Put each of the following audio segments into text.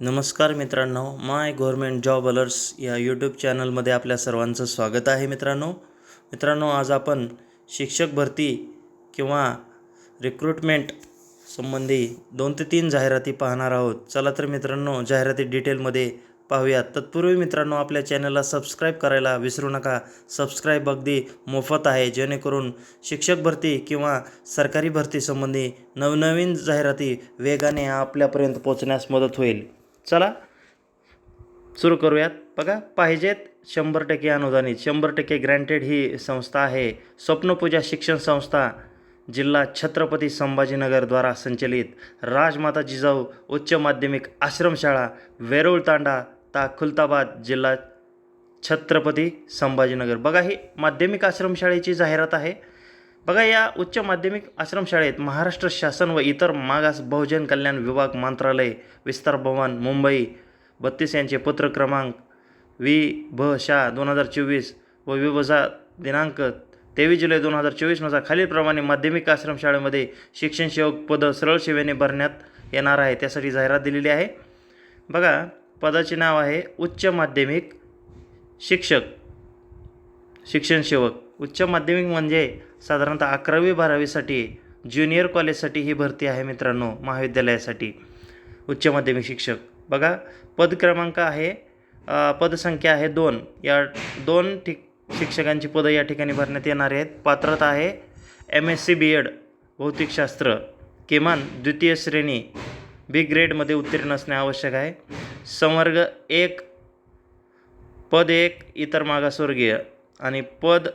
नमस्कार मित्रांनो my government job alerts या यूट्यूब चॅनलमध्ये आपल्या सर्वांचं स्वागत आहे मित्रांनो. मित्रांनो आज आपण शिक्षक भरती किंवा रिक्रुटमेंट संबंधी दोन ते तीन जाहिराती पाहणार आहोत. चला तर मित्रांनो जाहिराती डिटेलमध्ये पाहूयात. तत्पूर्वी मित्रांनो आपल्या चॅनलला सबस्क्राईब करायला विसरू नका. सबस्क्राईब अगदी मोफत आहे जेणेकरून शिक्षक भरती किंवा सरकारी भरतीसंबंधी नवनवीन जाहिराती वेगाने आपल्यापर्यंत पोहोचण्यास मदत होईल. चला सुरू करूयात. बघा पाहिजेत शंभर टक्के अनुदानित. शंभर टक्के ग्रँटेड ही संस्था आहे. स्वप्नपूजा शिक्षण संस्था जिल्हा छत्रपती संभाजीनगरद्वारा संचलित. राजमाता जिजाऊ उच्च माध्यमिक आश्रमशाळा वेरूळ तांडा ता खुलताबाद जिल्हा छत्रपती संभाजीनगर. बघा ही माध्यमिक आश्रमशाळेची जाहिरात आहे. बघा या उच्च माध्यमिक आश्रमशाळेत महाराष्ट्र शासन व इतर मागास बहुजन कल्याण विभाग मंत्रालय विस्तार भवन मुंबई बत्तीस यांचे पत्र क्रमांक वी भ. शा दोन हजार चोवीस व विभजा दिनांक तेवीस जुलै दोन हजार चोवीसनुसार खालीलप्रमाणे माध्यमिक आश्रमशाळेमध्ये शिक्षण सेवक पदं सरळ सेवेने भरण्यात येणार आहे. त्यासाठी जाहिरात दिलेली आहे. बघा पदाचे नाव आहे उच्च माध्यमिक शिक्षक शिक्षण सेवक. उच्च माध्यमिक म्हणजे साधारणतः अकरावी बारावीसाठी ज्युनियर कॉलेजसाठी ही भरती आहे मित्रांनो महाविद्यालयासाठी. उच्च माध्यमिक शिक्षक. बघा पद क्रमांक आहे पदसंख्या आहे दोन. या दोन ठिक शिक्षकांची पदं या ठिकाणी भरण्यात येणार आहेत. पात्रता आहे M S C B Ed भौतिकशास्त्र. किमान द्वितीय श्रेणी बी ग्रेडमध्ये उत्तीर्ण असणे आवश्यक आहे. संवर्ग एक पद एक इतर मागासवर्गीय. आणि पद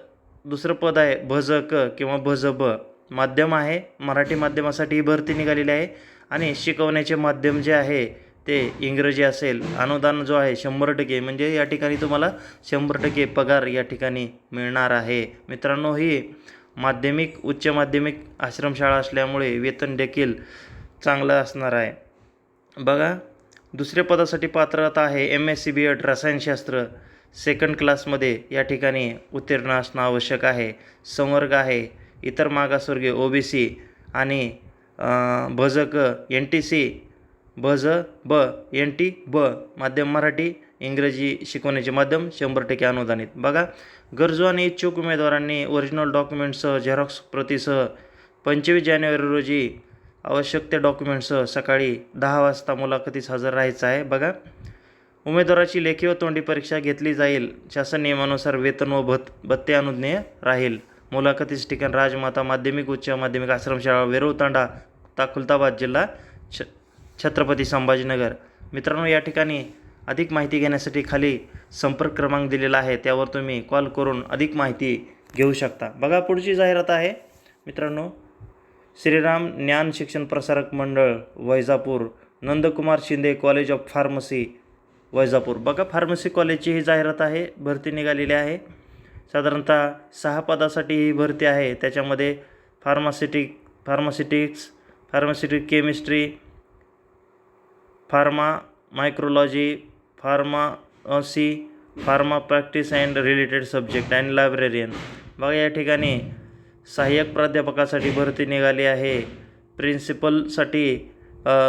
दुसरं पद आहे भज क किंवा भज ब. माध्यम आहे मराठी माध्यमासाठी ही भरती निघालेली आहे. आणि शिकवण्याचे माध्यम जे आहे ते इंग्रजी असेल. अनुदान जो आहे शंभर टक्के म्हणजे या ठिकाणी तुम्हाला शंभर टक्के पगार या ठिकाणी मिळणार आहे. मित्रांनो ही माध्यमिक उच्च माध्यमिक आश्रमशाळा असल्यामुळे वेतन देखील चांगलं असणार आहे. बघा दुसऱ्या पदासाठी पात्रता आहे M S C B Ed रसायनशास्त्र. सेकंड क्लासमध्ये या ठिकाणी उत्तीर्ण असणं आवश्यक आहे. संवर्ग आहे. इतर मागासवर्गीय ओ बी सी आणि भजक भज क एन टी सी भज ब एन टी ब माध्यम मराठी इंग्रजी शिकवण्याचे माध्यम शंभर टक्के अनुदानित. बघा गरजू आणि इच्छुक उमेदवारांनी ओरिजिनल डॉक्युमेंटसह झेरॉक्स प्रतीसह पंचवीस जानेवारी रोजी आवश्यक त्या डॉक्युमेंटसह सकाळी दहा वाजता मुलाखतीस हजर राहायचं आहे. बघा उमेदवाराची लेखी व तोंडी परीक्षा घेतली जाईल. शासन नियमानुसार वेतन व भत भत्ते अनुज्ञेय राहील. मुलाखतीस ठिकाण राजमाता माध्यमिक उच्च माध्यमिक आश्रमशाळा वेरूळतांडा ताकुलताबाद जिल्हा छ छत्रपती संभाजीनगर. मित्रांनो या ठिकाणी अधिक माहिती घेण्यासाठी खाली संपर्क क्रमांक दिलेला आहे. त्यावर तुम्ही कॉल करून अधिक माहिती घेऊ शकता. बघा पुढची जाहिरात आहे. मित्रांनो Shriram Dnyan Shikshan Prasarak Mandal Vaijapur Nandkumar Shinde college of pharmacy Vaijapur. बघा फार्मसी कॉलेजची ही जाहिरात आहे भरती निघालेली आहे. साधारणतः सहा पदासाठी ही भरती आहे. त्याच्यामध्ये pharmaceutic pharmaceutics pharmaceutic chemistry pharma micrology pharmacy pharma practice and related subject and librarian बघा या ठिकाणी सहाय्यक प्राध्यापकासाठी भरती निघाली आहे. प्रिन्सिपलसाठी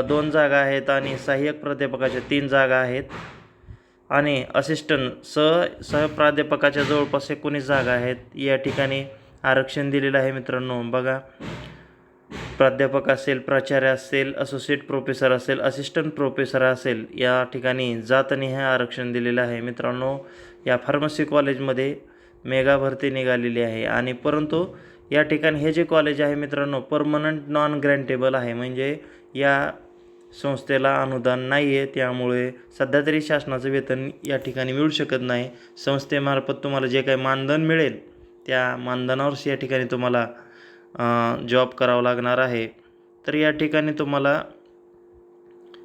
दोन जागा आहेत आणि सहाय्यक प्राध्यापकाच्या तीन जागा आहेत. आणि असिस्टंट सह सहप्राध्यापकाच्या जवळपास एकोणीस जागा आहेत. या ठिकाणी आरक्षण दिलेलं आहे मित्रांनो. बघा प्राध्यापक असेल प्राचार्य असेल असोसिएट प्रोफेसर असेल असिस्टंट प्रोफेसर असेल या ठिकाणी जात हे आरक्षण दिलेलं आहे मित्रांनो. या फार्मसी कॉलेजमध्ये मेगा भरती निघालेली आहे. आणि परंतु या ठिकाणी हे जे कॉलेज आहे मित्रांनो परमनंट नॉन ग्रँटेबल आहे. म्हणजे या संस्थेला अनुदान नाही आहे त्यामुळे सध्या तरी शासनाचं वेतन या ठिकाणी मिळू शकत नाही. संस्थेमार्फत तुम्हाला जे काही मानधन मिळेल त्या मानधनावरच या ठिकाणी तुम्हाला जॉब करावा लागणार आहे. तर या ठिकाणी तुम्हाला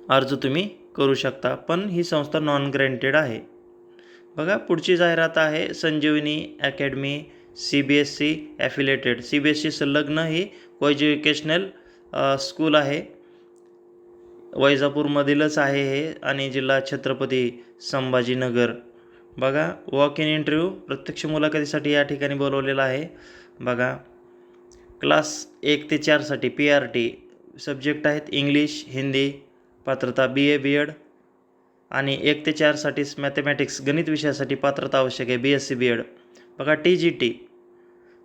अर्ज तुम्ही करू शकता पण ही संस्था नॉन ग्रँटेड आहे. बघा पुढची जाहिरात आहे Sanjivani academy C B S C affiliated. C B S C संलग्न ही को एज्युकेशनल स्कूल आहे. वैजापूरमधीलच आहे हे आणि जिल्हा छत्रपती संभाजीनगर. बघा वॉक इन इंटरव्ह्यू प्रत्यक्ष मुलाखतीसाठी या ठिकाणी बोलवलेला आहे. बघा क्लास एक ते चारसाठी पी आर टी सब्जेक्ट आहेत इंग्लिश हिंदी पात्रता बी ए बी एड आणि एक ते चारसाठीच मॅथमॅटिक्स गणित विषयासाठी पात्रता आवश्यक आहे B S C B Ed बघा टी जी टी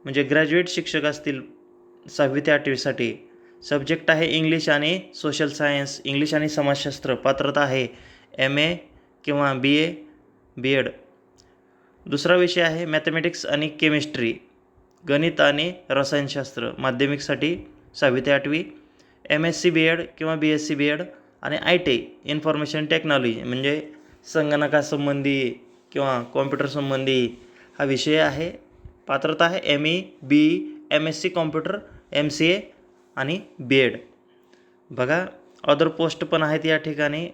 म्हणजे ग्रॅज्युएट शिक्षक असतील सहावी ते आठवीसाठी सब्जेक्ट आहे इंग्लिश आणि सोशल सायन्स इंग्लिश आणि समाजशास्त्र. पात्रता आहे एम ए किंवा बी ए बी एड दुसरा विषय आहे मॅथमॅटिक्स आणि केमिस्ट्री गणित आणि रसायनशास्त्र. माध्यमिकसाठी सहावी ते आठवी. M S C B Ed किंवा B S C B Ed आणि आय टी इन्फॉर्मेशन टेक्नॉलॉजी म्हणजे संगणकासंबंधी किंवा कॉम्प्युटरसंबंधी हा विषय आहे. पात्रता आहे M E B M S C computer M C A आणि बी एड बघा अदर पोस्ट पण आहेत या ठिकाणी.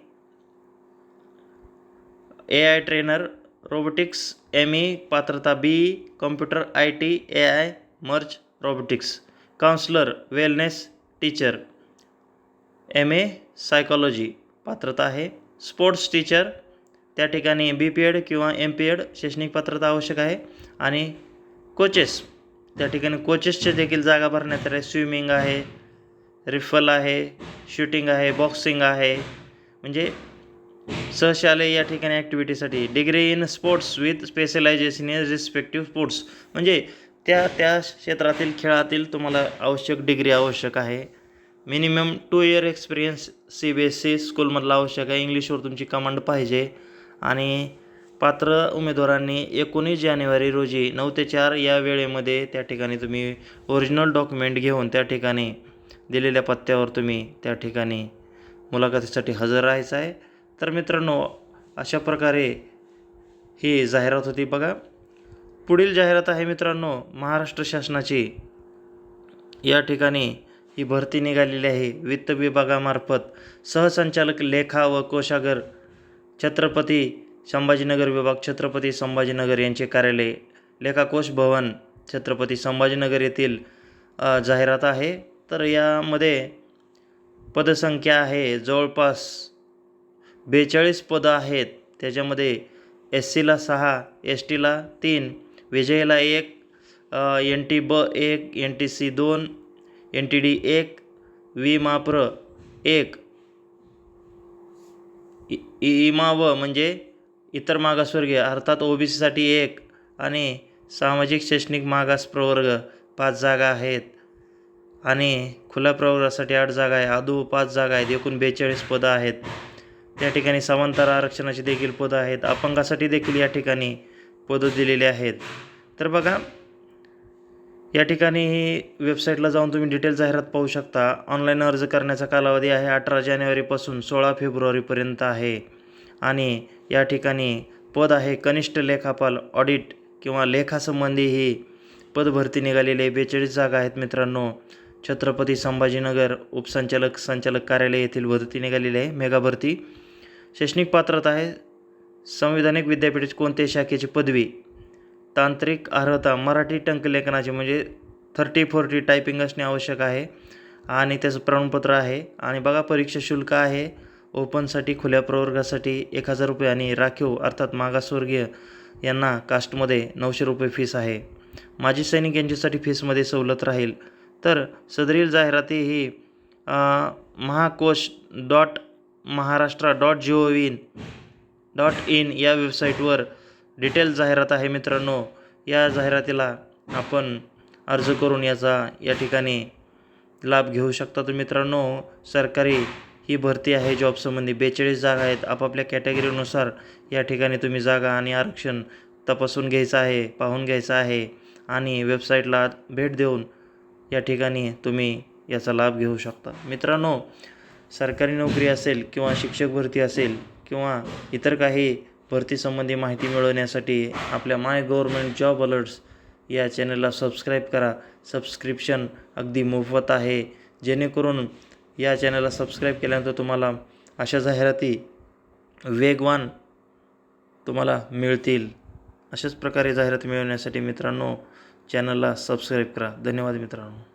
A I trainer robotics M E पात्रता B computer I T A I मर्च robotics counsellor wellness teacher M A psychology पात्रता आहे. स्पोर्ट्स टीचर त्या ठिकाणी बी पी एड किंवा एम पी एड शैक्षणिक पात्रता आवश्यक आहे. आणि कोचेस त्या ठिकाणी कोचेसचे देखील जागा भरण्यात आल्या. स्विमिंग आहे रिफल आहे शूटिंग आहे बॉक्सिंग आहे. म्हणजे सहशालय या ठिकाणी ॲक्टिव्हिटीसाठी degree in sports with specialisation in respective sports म्हणजे त्या त्या क्षेत्रातील खेळातील तुम्हाला आवश्यक डिग्री आवश्यक आहे. Minimum two year experience C B S C स्कूलमधला आवश्यक आहे. इंग्लिशवर तुमची कमांड पाहिजे. आणि पात्र उमेदवारांनी एकोणीस जानेवारी रोजी नऊ ते चार या वेळेमध्ये त्या ठिकाणी तुम्ही ओरिजिनल डॉक्युमेंट घेऊन त्या ठिकाणी दिलेल्या पत्त्यावर तुम्ही त्या ठिकाणी मुलाखतीसाठी हजर राहायचं आहे. तर मित्रांनो अशा प्रकारे ही जाहिरात होती बघा. पुढील जाहिरात आहे मित्रांनो महाराष्ट्र शासनाची. या ठिकाणी ही भरती निघालेली आहे. वित्त विभागामार्फत सहसंचालक लेखा व कोशागर छत्रपती संभाजीनगर विभाग छत्रपती संभाजीनगर यांचे कार्यालय लेखाकोश भवन छत्रपती संभाजीनगर येथील जाहिरात आहे. तर यामध्ये पदसंख्या आहे. जवळपास बेचाळीस पदं आहेत. त्याच्यामध्ये एस सीला सहा एस टीला तीन विजयला एक एन टी ब एक एन टी सी दोन एन टी डी एक वी माप्र एक. इ इमा व म्हणजे इतर मागासवर्गीय अर्थात ओ बी सीसाठी एक आणि सामाजिक शैक्षणिक मागास प्रवर्ग पाच जागा आहेत. आणि खुल्या प्रवर्गासाठी आठ जागा आहे. आदू पाच जागा आहेत. एकूण बेचाळीस पदं आहेत. त्या ठिकाणी समांतर आरक्षणाची देखील पदं आहेत. अपंगासाठी देखील या ठिकाणी पदं दिलेली आहेत. तर बघा या ठिकाणी ही वेबसाईटला जाऊन तुम्ही डिटेल जाहिरात पाहू शकता. ऑनलाईन अर्ज करण्याचा कालावधी आहे अठरा जानेवारीपासून सोळा फेब्रुवारीपर्यंत आहे. आणि या ठिकाणी पद आहे कनिष्ठ लेखापाल ऑडिट किंवा लेखासंबंधी ही पदभरती निघालेले आहे. बेचाळीस जागा आहेत मित्रांनो. छत्रपती संभाजीनगर उपसंचालक संचालक कार्यालय येथील भरती निघालेली आहे. मेगा भरती. शैक्षणिक पात्रता आहे. संविधानिक विद्यापीठाची कोणत्याही शाखेची पदवी. तांत्रिक अर्हता. मराठी टंकलेखनाची म्हणजे थर्टी फोर्टी टायपिंग असणे आवश्यक आहे. आणि त्याचं प्रमाणपत्र आहे. आणि बघा परीक्षा शुल्क आहे. ओपनसाठी खुल्या प्रवर्गासाठी एक हजार रुपये आणि राखीव अर्थात मागासवर्गीय यांना कास्टमध्ये नऊशे रुपये फीस आहे. माजी सैनिक यांच्यासाठी फीसमध्ये सवलत राहील. तर सदरील जाहिराती ही Mahakosh dot Maharashtra dot G O in dot in या वेबसाईटवर डिटेल जाहिरात आहे मित्रांनो. या जाहिरातीला आपण अर्ज करून याचा या ठिकाणी लाभ घेऊ शकता तर मित्रांनो. सरकारी ही भरती आहे. जॉबसंबंधी बेचाळीस जागा आहेत. आपापल्या कॅटेगरीनुसार या ठिकाणी तुम्ही जागा आणि आरक्षण तपासून घ्यायचं आहे पाहून घ्यायचं आहे आणि वेबसाईटला भेट देऊन या ठिकाणी तुम्ही याचा लाभ घेऊ शकता. मित्रांनो सरकारी नोकरी असेल किंवा शिक्षक भरती असेल किंवा इतर काही भरतीसंबंधी माहिती मिळवण्यासाठी आपल्या माय गव्हर्मेंट जॉब अलर्ट्स या चॅनलला सबस्क्राईब करा. सबस्क्रिप्शन अगदी मोफत आहे. जेणेकरून या चॅनलला सबस्क्राईब केल्यानंतर तुम्हाला अशा जाहिराती वेगवान तुम्हाला मिळतील. अशाच प्रकारे जाहिराती मिळवण्यासाठी मित्रांनो चॅनलला सबस्क्राईब करा. धन्यवाद मित्रांनो.